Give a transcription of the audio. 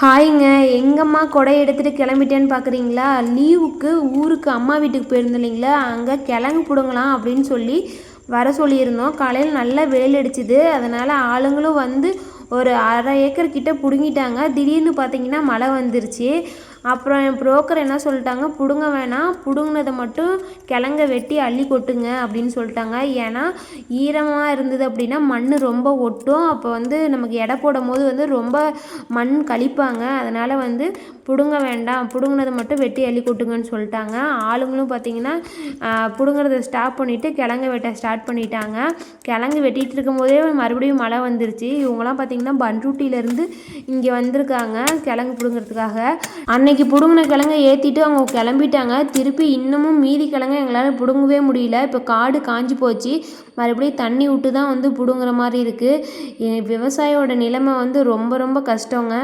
ஹாய்ங்க எங்கம்மா கொடை எடுத்துகிட்டு கிளம்பிட்டேன்னு பார்க்குறீங்களா லீவுக்கு ஊருக்கு அம்மா வீட்டுக்கு போயிருந்தோம் இல்லைங்களா? அங்கே கிழங்கு பிடுங்கலாம் அப்படின்னு சொல்லி வர சொல்லியிருந்தோம். காலையில் நல்லா வெயில் அடிச்சுது. அதனால் ஆளுங்களும் வந்து ஒரு அரை ஏக்கர் கிட்ட பிடுங்கிட்டாங்க. திடீர்னு பார்த்தீங்கன்னா மழை வந்துருச்சு. அப்புறம் என் புரோக்கர் என்ன சொல்லிட்டாங்க? பிடுங்க வேணாம். பிடுங்கினதை மட்டும் கிழங்க வெட்டி அள்ளி கொட்டுங்க அப்படின்னு சொல்லிட்டாங்க. ஏன்னா ஈரமாக இருந்தது அப்படின்னா மண் ரொம்ப ஒட்டும். அப்போ வந்து நமக்கு எடை போடும் போது வந்து ரொம்ப மண் கழிப்பாங்க. அதனால் வந்து பிடுங்க வேண்டாம். பிடுங்கினதை மட்டும் வெட்டி அள்ளி கொட்டுங்கன்னு சொல்லிட்டாங்க. ஆளுங்களும் பார்த்தீங்கன்னா பிடுங்குறத ஸ்டாப் பண்ணிவிட்டு கிழங்க வெட்ட ஸ்டார்ட் பண்ணிட்டாங்க. கிழங்கு வெட்டிகிட்டு இருக்கும்போதே மறுபடியும் மழை வந்துருச்சு. இவங்களாம் பார்த்தீங்கன்னா பண்ருட்டியிலேருந்து இங்கே வந்திருக்காங்க கிழங்கு பிடுங்கிறதுக்காக. அன்னைக்கு பிடுங்கின கிழங்க ஏற்றிட்டு அவங்க கிளம்பிட்டாங்க. திருப்பி இன்னமும் மீதி கிழங்க எங்களால் பிடுங்கவே முடியல. இப்போ காடு காஞ்சி போச்சு. மறுபடியும் தண்ணி விட்டு தான் வந்து பிடுங்குற மாதிரி இருக்குது விவசாயியோட நிலைமை வந்து ரொம்ப ரொம்ப கஷ்டங்க.